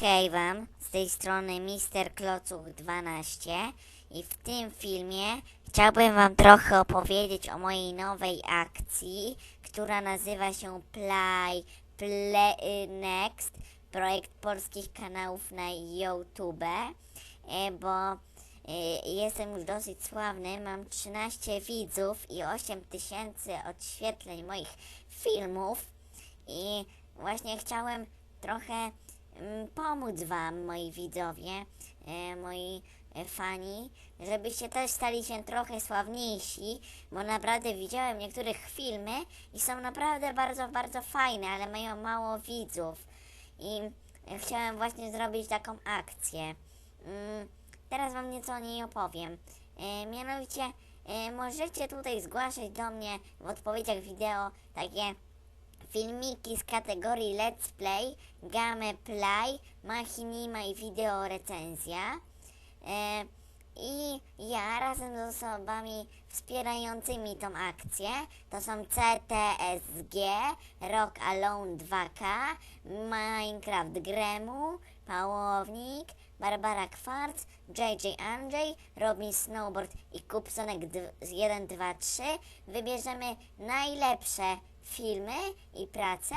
Hej wam, z tej strony Mister Klocuch 12 i w tym filmie chciałbym wam trochę opowiedzieć o mojej nowej akcji, która nazywa się Play, Play Next, projekt polskich kanałów na YouTube, e, bo e, jestem już dosyć sławny, mam 13 widzów i 8 tysięcy odświetleń moich filmów. I właśnie chciałem trochę pomóc Wam, moi widzowie, e, moi e, fani, żebyście też stali się trochę sławniejsi, bo naprawdę widziałem niektórych filmy i są naprawdę bardzo, bardzo fajne, ale mają mało widzów. I e, chciałem właśnie zrobić taką akcję. Mm, Teraz Wam nieco o niej opowiem. Mianowicie możecie tutaj zgłaszać do mnie w odpowiedziach wideo takie filmiki z kategorii Let's Play, Gameplay, Machinima i Wideo Recenzja. E, I ja razem z osobami wspierającymi tą akcję, to są CTSG, Rock Alone 2K, Minecraft Gremu, Pałownik, Barbara Kwarc, JJ Andrzej, Robin Snowboard i Kupsonek 1, 2, 3. Wybierzemy najlepsze filmy i prace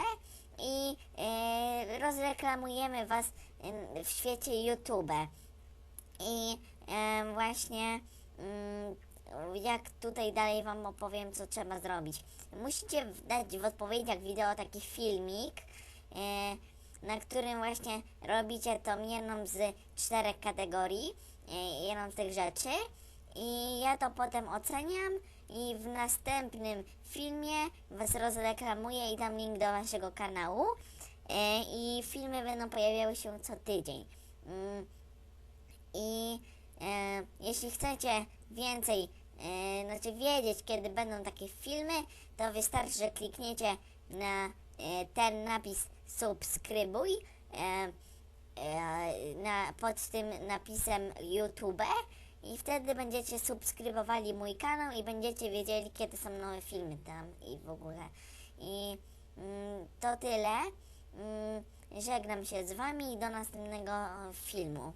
i e, rozreklamujemy Was w świecie YouTube. I właśnie mm, jak tutaj dalej Wam opowiem, co trzeba zrobić. Musicie dać w odpowiedziach wideo taki filmik, e, na którym właśnie robicie tą jedną z czterech kategorii, e, jedną z tych rzeczy. I ja to potem oceniam i w następnym filmie Was rozreklamuję i dam link do Waszego kanału. E, I filmy będą pojawiały się co tydzień. Mm, i e, jeśli chcecie więcej, e, znaczy wiedzieć, kiedy będą takie filmy, to wystarczy, że klikniecie na ten napis subskrybuj na, pod tym napisem YouTube i wtedy będziecie subskrybowali mój kanał i będziecie wiedzieli, kiedy są nowe filmy tam i w ogóle. I mm, to tyle. Mm, żegnam się z Wami i do następnego filmu.